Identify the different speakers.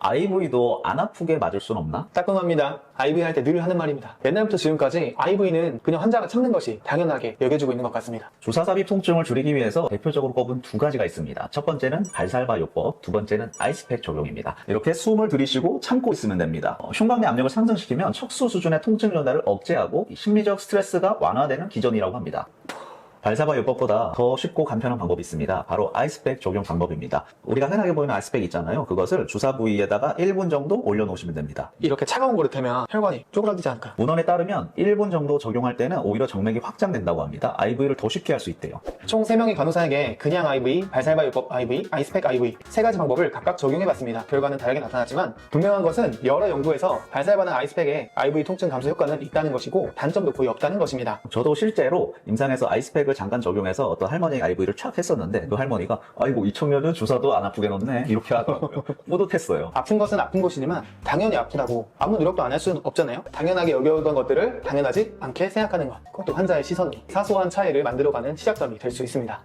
Speaker 1: IV도 안 아프게 맞을 순 없나?
Speaker 2: 따끔합니다. IV 할 때 늘 하는 말입니다. 옛날부터 지금까지 IV는 그냥 환자가 참는 것이 당연하게 여겨지고 있는 것 같습니다.
Speaker 1: 주사 삽입 통증을 줄이기 위해서 대표적으로 꼽은 두 가지가 있습니다. 첫 번째는 발살바 요법, 두 번째는 아이스팩 적용입니다. 이렇게 숨을 들이쉬고 참고 있으면 됩니다. 어, 흉곽내 압력을 상승시키면 척수 수준의 통증 전달을 억제하고 이 심리적 스트레스가 완화되는 기전이라고 합니다. 발사바 요법보다 더 쉽고 간편한 방법이 있습니다. 바로 아이스팩 적용 방법입니다. 우리가 흔하게 보이는 아이스팩 있잖아요. 그것을 주사 부위에다가 1분 정도 올려놓으시면 됩니다.
Speaker 2: 이렇게 차가운 거를 대면 혈관이 쪼그라들지 않을까?
Speaker 1: 문헌에 따르면 1분 정도 적용할 때는 오히려 정맥이 확장된다고 합니다. IV를 더 쉽게 할 수 있대요.
Speaker 2: 총 3명의 간호사에게 그냥 IV, 발살바 요법 IV, 아이스팩 IV 세 가지 방법을 각각 적용해봤습니다. 결과는 다르게 나타났지만 분명한 것은 여러 연구에서 발살바나 아이스팩에 IV 통증 감소 효과는 있다는 것이고 단점도 거의 없다는 것입니다.
Speaker 1: 저도 실제로 임상에서 아이스 팩을 잠깐 적용해서 어떤 할머니 IV를 착 했었는데 그 할머니가 아이고 이 청년은 주사도 안 아프게 넣네 이렇게 하더라고요. 뿌듯했어요.
Speaker 2: 아픈 것은 아픈 것이지만 당연히 아프다고 아무 노력도 안 할 수는 없잖아요. 당연하게 여겨오던 것들을 당연하지 않게 생각하는 것. 그것도 환자의 시선으로 사소한 차이를 만들어가는 시작점이 될 수 있습니다.